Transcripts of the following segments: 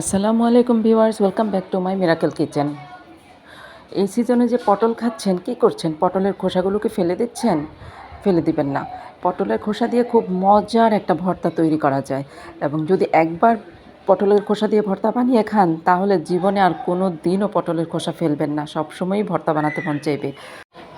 আসসালামু আলাইকুম viewers welcome back to my miracle kitchen এই সিজনে যে পটল খাচ্ছেন, কি করছেন? পটলের খোসাগুলোকে ফেলে দিচ্ছেন? ফেলে দিবেন না। পটলের খোসা দিয়ে খুব মজার একটা ভর্তা তৈরি করা যায়। এবং যদি একবার পটলের খোসা দিয়ে ভর্তা বানিয়ে খান, তাহলে জীবনে আর কোনো দিনও পটলের খোসা ফেলবেন না। সবসময়ই ভর্তা বানাতে মন চাইবে।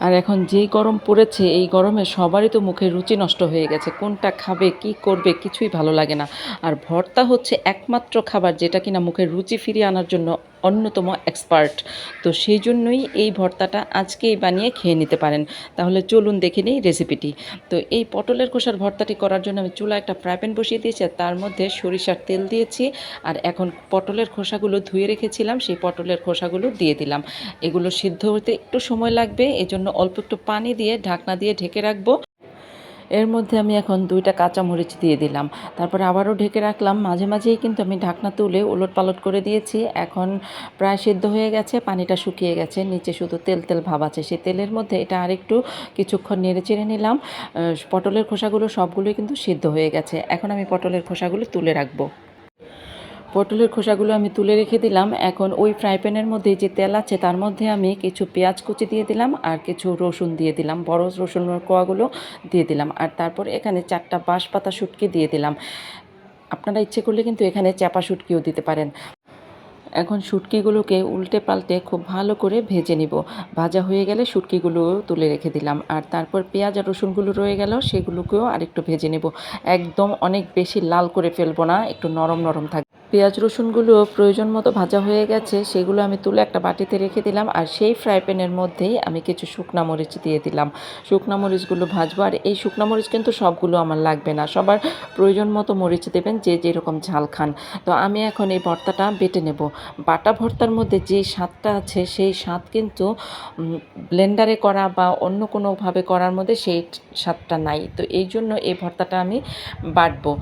আর এখন যেই গরম পড়েছে, এই গরমে সবারই তো মুখে রুচি নষ্ট হয়ে গেছে। কোনটা খাবে, কি করবে, কিছুই ভালো লাগে না। আর ভর্তা হচ্ছে একমাত্র খাবার যেটা কিনা মুখে রুচি ফিরিয়ে আনার জন্য অন্যতম এক্সপার্ট তো সেই জন্যই এই ভর্তাটা আজকেই বানিয়ে খেয়ে নিতে পারেন। তাহলে চলুন দেখে নিই রেসিপিটি তো এই পটলের খোসার ভর্তাটি করার জন্য আমি চুলা একটা ফ্রাই প্যান বসিয়ে দিয়েছি আর তার মধ্যে সরিষার তেল দিয়েছি। আর এখন পটলের খোসাগুলো ধুয়ে রেখেছিলাম, সেই পটলের খোসাগুলো দিয়ে দিলাম। এগুলো সিদ্ধ হতে একটু সময় লাগবে, এজন্য অল্প একটু পানি দিয়ে ঢাকনা দিয়ে ঢেকে রাখব। এর মধ্যে আমি এখন দুইটা কাঁচামরিচ দিয়ে দিলাম। তারপর আবারও ঢেকে রাখলাম। মাঝে মাঝেই কিন্তু আমি ঢাকনা তুলে উলট পালট করে দিয়েছি। এখন প্রায় সিদ্ধ হয়ে গেছে, পানিটা শুকিয়ে গেছে, নিচে শুধু তেল তেল ভাব আছে। সেই তেলের মধ্যে এটা আরেকটু কিছুক্ষণ নেড়ে চেড়ে নিলাম। পটলের খোসাগুলো সবগুলোই কিন্তু সিদ্ধ হয়ে গেছে। এখন আমি পটলের খোসাগুলো তুলে রাখব। পটলের খোসাগুলো আমি তুলে রেখে দিলাম। এখন ওই ফ্রাই প্যানের মধ্যে যে তেল আছে তার মধ্যে আমি কিছু পেঁয়াজ কুচি দিয়ে দিলাম আর কিছু রসুন দিয়ে দিলাম। বড় রসুন কোয়াগুলো দিয়ে দিলাম আর তারপর এখানে চারটা বাঁশ পাতা শুটকি দিয়ে দিলাম। আপনারা ইচ্ছে করলে কিন্তু এখানে চাপা শুটকিও দিতে পারেন। এখন শুটকিগুলোকে উল্টে পাল্টে খুব ভালো করে ভেজে নিব। ভাজা হয়ে গেলে শুটকিগুলো তুলে রেখে দিলাম আর তারপর পেঁয়াজ আর রসুনগুলো রয়ে গেল, সেগুলোকেও আরেকটু ভেজে নেব। একদম অনেক বেশি লাল করে ফেলব না, একটু নরম নরম থাকবে। পেঁয়াজ রসুনগুলো প্রয়োজন মতো ভাজা হয়ে গেছে, সেগুলো আমি তুলে একটা বাটিতে রেখে দিলাম আর সেই ফ্রাই প্যানের মধ্যেই আমি কিছু শুকনা মরিচ দিয়ে দিলাম। শুকনা মরিচগুলো ভাজবো আর এই শুকনা মরিচ কিন্তু সবগুলো আমার লাগবে না, সবার প্রয়োজন মতো মরিচ দেবেন যে যেরকম ঝাল খান। তো আমি এখন এই ভর্তাটা বেটে নেব। বাটা ভর্তার মধ্যে যে স্বাদটা আছে, সেই স্বাদ কিন্তু ব্লেন্ডারে করা বা অন্য কোনোভাবে করার মধ্যে সেই স্বাদটা নাই। তো এই জন্য এই ভর্তাটা আমি বাটবো।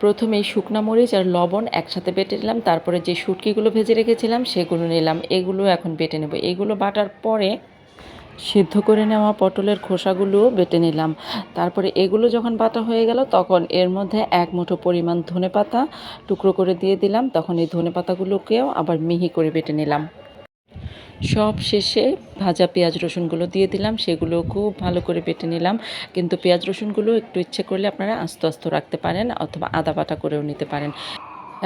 প্রথমে শুকনা মরিচ আর লবণ একসাথে বেটে নিলাম, তারপরে যে শুটকিগুলো ভেজে রেখেছিলাম সেগুলো নিলাম, এগুলো এখন বেটে নেব। এগুলো বাটার পরে সিদ্ধ করে নেওয়া পটলের খোসাগুলো বেটে নিলাম। তারপরে এগুলো যখন বাটা হয়ে গেল, তখন এর মধ্যে এক মুঠো পরিমাণ ধনেপাতা টুকরো করে দিয়ে দিলাম, তখন এই ধনেপাতাগুলোকেও আবার মিহি করে বেটে নিলাম। সব শেষে ভাজা পেঁয়াজ রসুনগুলো দিয়ে দিলাম, সেগুলো খুব ভালো করে বেটে নিলাম। কিন্তু পেঁয়াজ রসুনগুলো একটু ইচ্ছে করলে আপনারা আস্তে আস্তে রাখতে পারেন অথবা আদা বাটা করেও নিতে পারেন।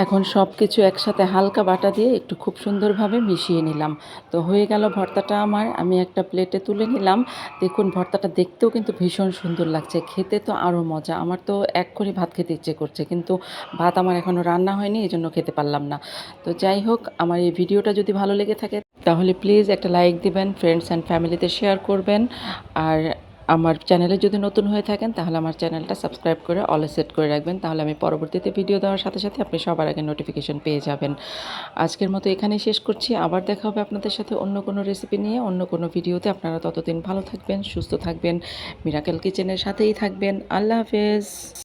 এখন সব কিছু একসাথে হালকা বাটা দিয়ে একটু খুব সুন্দরভাবে মিশিয়ে নিলাম। তো হয়ে গেল ভর্তাটা আমার, আমি একটা প্লেটে তুলে নিলাম। দেখুন, ভর্তাটা দেখতেও কিন্তু ভীষণ সুন্দর লাগছে, খেতে তো আরও মজা। আমার তো এক করে ভাত খেতে ইচ্ছে করছে, কিন্তু ভাত আমার এখনও রান্না হয়নি এই জন্য খেতে পারলাম না। তো যাই হোক, আমার এই ভিডিওটা যদি ভালো লেগে থাকে তাহলে প্লিজ একটা লাইক দিবেন ফ্রেন্ডস অ্যান্ড ফ্যামিলিতে শেয়ার করবেন। আর আমার চ্যানেলে যদি নতুন হয়ে থাকেন, তাহলে আমার চ্যানেলটা সাবস্ক্রাইব করে অলে সেট করে রাখবেন। তাহলে আমি পরবর্তীতে ভিডিও দেওয়ার সাথে সাথে আপনি সবার আগে নোটিফিকেশন পেয়ে যাবেন। আজকের মতো এখানেই শেষ করছি। আবার দেখা হবে আপনাদের সাথে অন্য কোনো রেসিপি নিয়ে, অন্য কোনো ভিডিওতে আপনারা ততদিন ভালো থাকবেন, সুস্থ থাকবেন। মিরাকেল কিচেনের সাথেই থাকবেন। আল্লাহ হাফেজ।